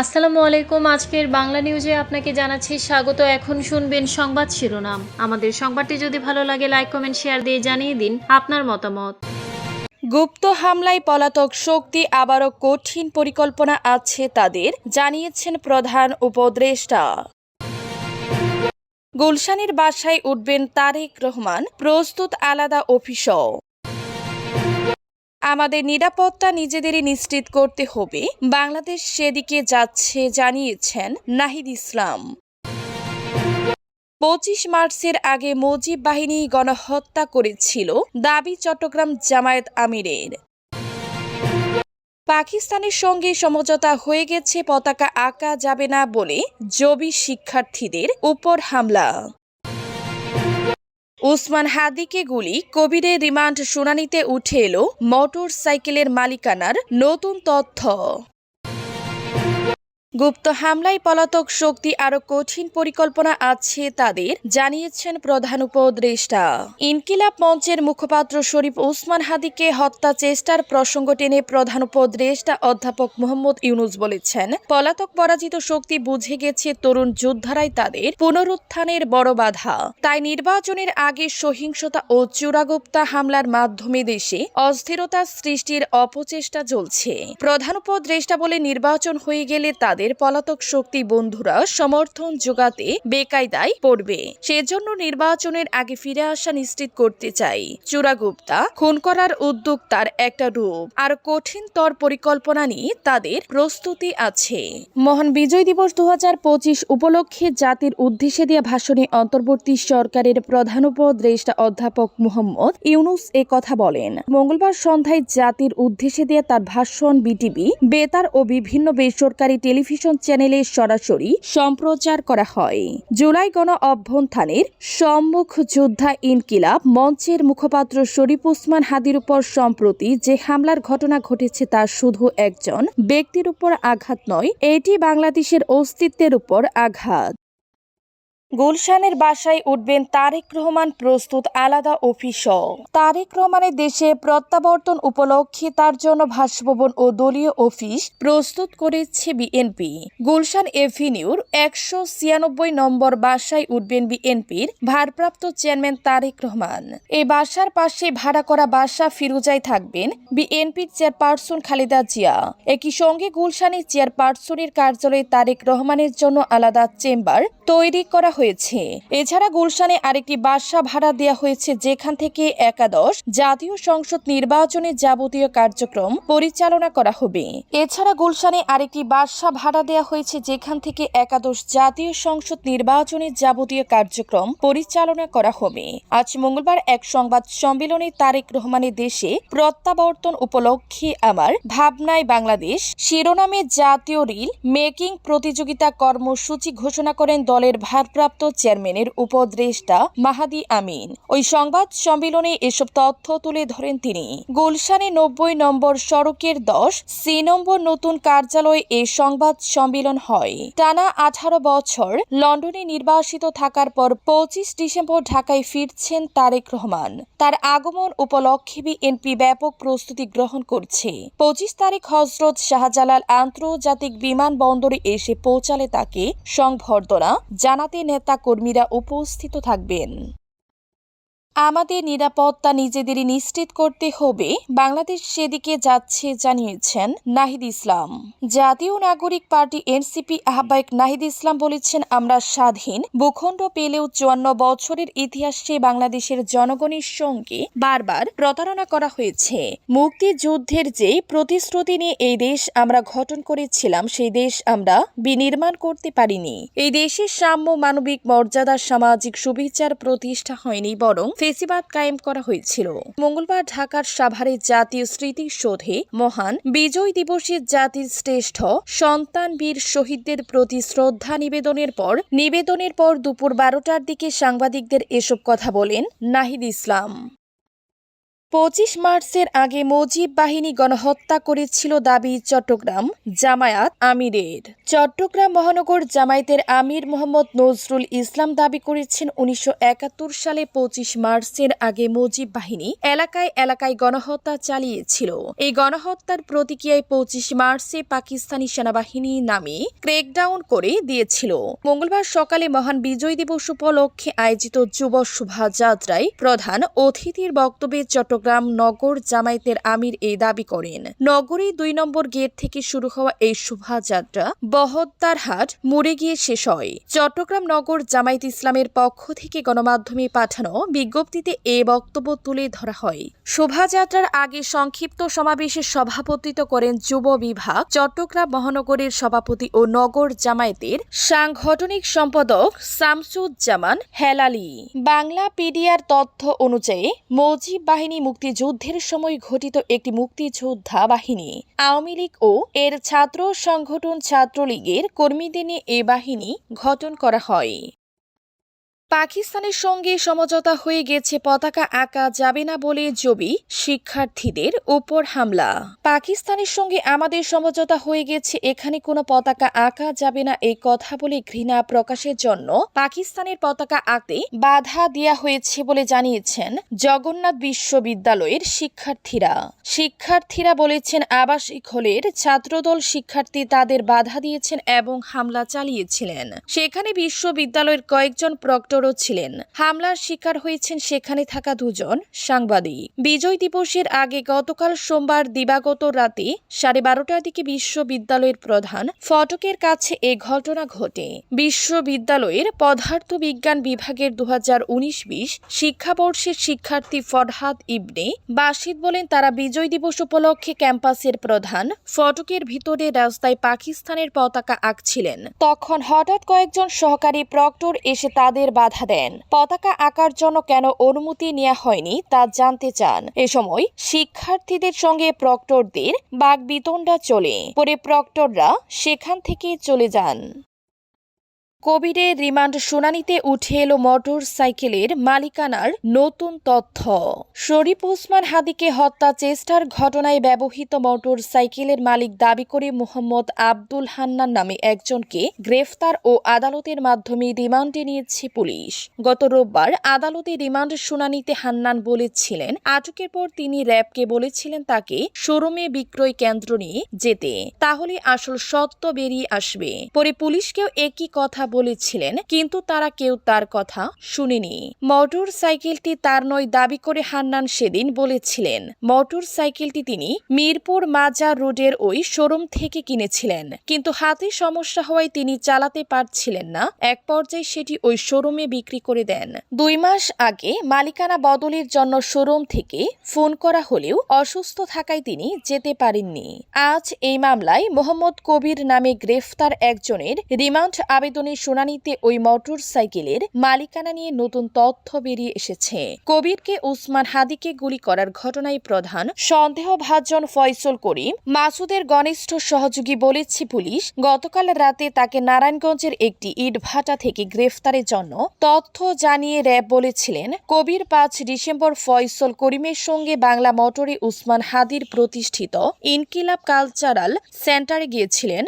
আসসালামু আলাইকুম। আজকের বাংলা নিউজে আপনাকে জানাচ্ছি স্বাগত। এখন শুনবেন সংবাদ শিরোনাম। আমাদের সংবাদটি যদি ভালো লাগে লাইক কমেন্ট শেয়ার দিয়ে জানিয়ে দিন আপনার মতামত। গুপ্ত হামলায় পলাতক শক্তি আবারও কঠিন পরিকল্পনা আছে তাদের, জানিয়েছেন প্রধান উপদেষ্টা। গুলশানের বাসায় উঠবেন তারেক রহমান, প্রস্তুত আলাদা অফিসও। আমাদের নিরাপত্তা নিজেদেরই নিশ্চিত করতে হবে। বাংলাদেশ সেদিকে যাচ্ছে জানিয়েছেন নাহিদ ইসলাম। পঁচিশ মার্চের আগে মুজিব বাহিনী গণহত্যা করেছিল দাবি চট্টগ্রাম জামায়াত আমিরের। পাকিস্তানের সঙ্গে সমঝোতা হয়ে গেছে, পতাকা আঁকা যাবে না বলে জবি শিক্ষার্থীদের উপর হামলা। উসমান হাদিকে গুলি কবিরের রিমান্ড শুনানিতে উঠে এলো মোটর সাইকেলের মালিকানার নতুন তথ্য। গুপ্ত হামলায় পলাতক শক্তি আরও কঠিন পরিকল্পনা আছে তাদের, জানিয়েছেন প্রধান উপদেষ্টা। ইনকিলাব মঞ্চের মুখপাত্র শরীফ ওসমান হাদিকে হত্যা চেষ্টার প্রসঙ্গ টেনে প্রধান উপদেষ্টা অধ্যাপক মোহাম্মদ ইউনুস বলেছেন, পলাতক পরাজিত শক্তি বুঝে গেছে তরুণ যোদ্ধারাই তাদের পুনরুত্থানের বড় বাধা। তাই নির্বাচনের আগে সহিংসতা ও চূড়াগুপ্তা হামলার মাধ্যমে দেশে অস্থিরতা সৃষ্টির অপচেষ্টা চলছে। প্রধান উপদেষ্টা বলে নির্বাচন হয়ে গেলে তাদের পলাতক শক্তি বন্ধুরা সমর্থন যোগাতে বেকায়দায় পড়বে। সেজন্য নির্বাচনের আগে ফিরে আসা নিশ্চিত করতে চাই। চূড়াগুপ্তা, খুন করার উদ্যোগ তার একটা রূপ। আর কঠিনতর পরিকল্পনা নিয়ে তাদের প্রস্তুতি আছে। মহান বিজয় দিবস দু উপলক্ষে জাতির উদ্দেশ্যে দেওয়া ভাষণে অন্তর্বর্তী সরকারের প্রধান উপদেষ্টা অধ্যাপক মোহাম্মদ ইউনুস এ কথা বলেন। মঙ্গলবার সন্ধ্যায় জাতির উদ্দেশ্যে দেওয়া তার ভাষণ বিটিভি, বেতার ও বিভিন্ন বেসরকারি টেলিভিশন চ্যানেলে সরাসরি সম্প্রচার করা হয়। জুলাই গণ অভ্যন্থানের সম্মুখ যোদ্ধা ইনকিলাব মঞ্চের মুখপাত্র শরীফ ওসমান হাদির উপর সম্প্রতি যে হামলার ঘটনা ঘটেছে তা শুধু একজন ব্যক্তির উপর আঘাত নয়, এটি বাংলাদেশের অস্তিত্বের উপর আঘাত। গুলশানের বাসায় উঠবেন তারেক রহমান প্রস্তুত আলাদা অফিসও। তারেক রহমানের দেশে প্রত্যাবর্তন উপলক্ষে তার জন্য ভাসভবন ও দলীয় অফিস প্রস্তুত করেছে বিএনপি। গুলশান এভিনিউর একশো ছিয়ানব্বই নম্বর বাসায় উঠবেন বিএনপির ভারপ্রাপ্ত চেয়ারম্যান তারেক রহমান। এই বাসার পাশে ভাড়া করা বাসা ফিরুজায় থাকবেন বিএনপির চেয়ারপারসন খালেদা জিয়া। একই সঙ্গে গুলশানের চেয়ারপারসনের কার্যালয়ে তারেক রহমানের জন্য আলাদা চেম্বার তৈরি করা হয়েছে। এছাড়া গুলশানে আরেকটি বাসা ভাড়া দেওয়া হয়েছে, যেখান থেকে একাদশ জাতীয় সংসদ নির্বাচনের যাবতীয় কার্যক্রম পরিচালনা করা হবে। এছাড়া গুলশানে আরেকটি বাসা ভাড়া দেওয়া হয়েছে, যেখান থেকে একাদশ জাতীয় সংসদ নির্বাচনের যাবতীয় কার্যক্রম পরিচালনা করা হবে। আজ মঙ্গলবার এক সংবাদ সম্মেলনে তারেক রহমানের দেশে প্রত্যাবর্তন উপলক্ষে আমার ভাবনায় বাংলাদেশ শিরোনামে জাতীয় রিল মেকিং প্রতিযোগিতা কর্মসূচি ঘোষণা করেন দলের ভারপ্রাপ্ত চেয়ারম্যানের উপদেষ্টা মাহাদি আমিন। ওই সংবাদ সম্মেলনে এসব তথ্য তুলে ধরেন তিনি। গুলশানে নব্বই নম্বর সড়কের দশ, সি নম্বর নতুন কার্যালয়ে এ সংবাদ সম্মেলন হয়। টানা আঠারো বছর লন্ডনে নির্বাসিত থাকার পর পঁচিশ ডিসেম্বর ঢাকায় ফিরছেন তারেক রহমান। তার আগমন উপলক্ষে বিএনপি ব্যাপক প্রস্তুতি গ্রহণ করছে। পঁচিশ তারিখ হজরত শাহজালাল আন্তর্জাতিক বিমানবন্দরে এসে পৌঁছালে তাকে সংবর্ধনা জানাতে নেতা কর্মীরা উপস্থিত থাকবেন। আমাদের নিরাপত্তা নিজেদেরই নিশ্চিত করতে হবে, বাংলাদেশ সেদিকে যাচ্ছে জানিয়েছেন নাহিদ ইসলাম। জাতীয় নাগরিক পার্টি এনসিপি আহ্বায়ক নাহিদ ইসলাম বলেছেন, আমরা স্বাধীন, ভূখণ্ড পেলেও চুয়ান্ন বছরের ইতিহাসে বাংলাদেশের জনগণের সঙ্গে বারবার প্রতারণা করা হয়েছে। মুক্তিযুদ্ধের যে প্রতিশ্রুতি নিয়ে এই দেশ আমরা গঠন করেছিলাম, সেই দেশ আমরা বিনির্মাণ করতে পারিনি। এই দেশের সাম্য মানবিক মর্যাদা, সামাজিক সুবিচার প্রতিষ্ঠা হয়নি, বরং ফেসিবাদ কায়েম করা হয়েছিল। মঙ্গলবার ঢাকার সাভারে জাতীয় স্মৃতিসৌধে মহান বিজয় দিবসে জাতির শ্রেষ্ঠ সন্তান বীর শহীদদের প্রতি শ্রদ্ধা নিবেদনের পর নিবেদনের পর দুপুর বারোটার দিকে সাংবাদিকদের এসব কথা বলেন নাহিদ ইসলাম। পঁচিশ মার্চের আগে মজিব বাহিনী গণহত্যা করেছিল দাবি চট্টগ্রাম জামায়াত আমিরের। চট্টগ্রাম মহানগর জামায়াতের আমির মোহাম্মদ নজরুল ইসলাম দাবি করেছেন উনিশশো একাত্তর সালে পঁচিশ মার্চের আগে মুজিব বাহিনী এলাকায় এলাকায় গণহত্যা চালিয়েছিল। এই গণহত্যার প্রতিক্রিয়ায় পঁচিশ মার্চে পাকিস্তানি সেনাবাহিনী নামে ক্রেকডাউন করে দিয়েছিল। মঙ্গলবার সকালে মহান বিজয় দিবস উপলক্ষে আয়োজিত যুব শোভাযাত্রায় প্রধান অতিথির বক্তব্যে চট্টগ্রাম নগর জামায়াতের আমির এই দাবি করেন। নগরী দুই নম্বর গেট থেকে শুরু হওয়া এই শোভাযাত্রা বহদ্দার হাট মুড়ে গিয়ে শেষ হয়। চট্টগ্রাম নগর জামায়াত ইসলামের পক্ষ থেকে গণমাধ্যমে পাঠানো বিজ্ঞপ্তিতে এ বক্তব্য তুলে ধরা হয়। শোভাযাত্রার আগে সংক্ষিপ্ত সমাবেশে সভাপতিত্ব করেন যুব বিভাগ, চট্টগ্রাম মহানগরের সভাপতি ও নগর জামায়াতের সাংগঠনিক সম্পাদক শামসুজ্জামান হেলালি। বাংলা পিডিয়ার তথ্য অনুযায়ী মজিব বাহিনী মুক্তিযুদ্ধের সময় ঘটিত একটি মুক্তিযোদ্ধা বাহিনী, আওয়ামী লীগ ও এর ছাত্র সংগঠন ছাত্রলীগের কর্মীদের নিয়ে এ বাহিনী গঠন করা হয়। পাকিস্তানের সঙ্গে সমঝোতা হয়ে গেছে পতাকা আঁকা যাবে না বলে জবি শিক্ষার্থীদের উপর হামলা। পাকিস্তানের সঙ্গে আমাদের সমঝোতা হয়ে গেছে, এখানে কোনো পতাকা আঁকা যাবে না এই কথা বলে ঘৃণা প্রকাশের জন্য পাকিস্তানের পতাকা আঁকতে বাধা দেওয়া হয়েছে বলে জানিয়েছেন জগন্নাথ বিশ্ববিদ্যালয়ের শিক্ষার্থীরা। শিক্ষার্থীরা বলেছেন আবাসিক হলের ছাত্রদল শিক্ষার্থী তাদের বাধা দিয়েছেন এবং হামলা চালিয়েছিলেন। সেখানে বিশ্ববিদ্যালয়ের কয়েকজন প্রক্টরও ছিলেন। হামলার শিকার হয়েছেন সেখানে থাকা দুজন সাংবাদিক। বিজয় দিবসের আগে গতকাল সোমবার দিবাগত রাতে সাড়ে বারোটার দিকে বিশ্ববিদ্যালয়ের প্রধান ফটকের কাছে এ ঘটনা ঘটে। বিশ্ববিদ্যালয়ের পদার্থ বিজ্ঞান বিভাগের দু হাজার উনিশ বিশ শিক্ষাবর্ষের শিক্ষার্থী ফরহাদ ইবনে বাসিদ বলেন, তারা বিজয় দিবস উপলক্ষে ক্যাম্পাসের প্রধান ফটকের ভিতরে রাস্তায় পাকিস্তানের পতাকা আঁকছিলেন। তখন হঠাৎ কয়েকজন সহকারী প্রক্টর এসে তাদের বাধা দেন। পতাকা আঁকার জন্য কেন অনুমতি নেওয়া হয়নি তা জানতে চান। এ সময় শিক্ষার্থীদের সঙ্গে প্রক্টরদের বাগবিতণ্ডা চলে। পরে প্রক্টররা সেখান থেকে চলে যান। কোভিডের রিমান্ড শুনানিতে উঠে এলো মোটর সাইকেলের মালিকানার নতুন তথ্য। শরীফ ওসমান হাদিকে হত্যা চেষ্টার ঘটনায় ব্যবহৃত মোটর সাইকেলের মালিক দাবি করে মোহাম্মদ আব্দুল হান্নান নামে একজনকে গ্রেফতার ও আদালতের মাধ্যমে রিমান্ডে নিয়েছে পুলিশ। গত রোববার আদালতে রিমান্ড শুনানিতে হান্নান বলেছিলেন, আটকের পর তিনি র্যাবকে বলেছিলেন তাকে শোরুমে বিক্রয় কেন্দ্র নিয়ে যেতে। তাহলে আসল সত্য বেরিয়ে আসবে। পরে পুলিশকেও একই কথা বলেছিলেন, কিন্তু তারা কেউ তার কথা শুনেনি। মোটর সাইকেলটি তার নয় দাবি করে হান্নান সেদিন বলেছিলেন। মোটর সাইকেলটি তিনি মিরপুর মাজার রোডের ওই শোরুম থেকে কিনেছিলেন। কিন্তু হাতে সমস্যা হওয়ায় তিনি চালাতে পারছিলেন না। এক পর্যায়ে সেটি ওই শোরুমে বিক্রি করে দেন। দুই মাস আগে মালিকানা বদলের জন্য শোরুম থেকে ফোন করা হলেও অসুস্থ থাকায় তিনি যেতে পারেননি। আজ এই মামলায় মোহাম্মদ কবির নামে গ্রেফতার একজনের রিমান্ড আবেদনের শুনানিতে ওই মোটর সাইকেলের মালিকানা নিয়ে নতুন তথ্য বেরিয়ে এসেছে। কবিরকে উসমান হাদিকে গুলি করার ঘটনায় প্রধান সন্দেহভাজন ফয়সল করিম মাসুদের ঘনিষ্ঠ সহযোগী বলেছে পুলিশ গতকাল রাতে তাকে নারায়ণগঞ্জের একটি ইটভাটা থেকে গ্রেফতারের জন্য তথ্য জানিয়ে র্যাব বলেছিলেন, কবির পাঁচ ডিসেম্বর ফয়সল করিমের সঙ্গে বাংলা মোটরে উসমান হাদির প্রতিষ্ঠিত ইনকিলাব কালচারাল সেন্টারে গিয়েছিলেন।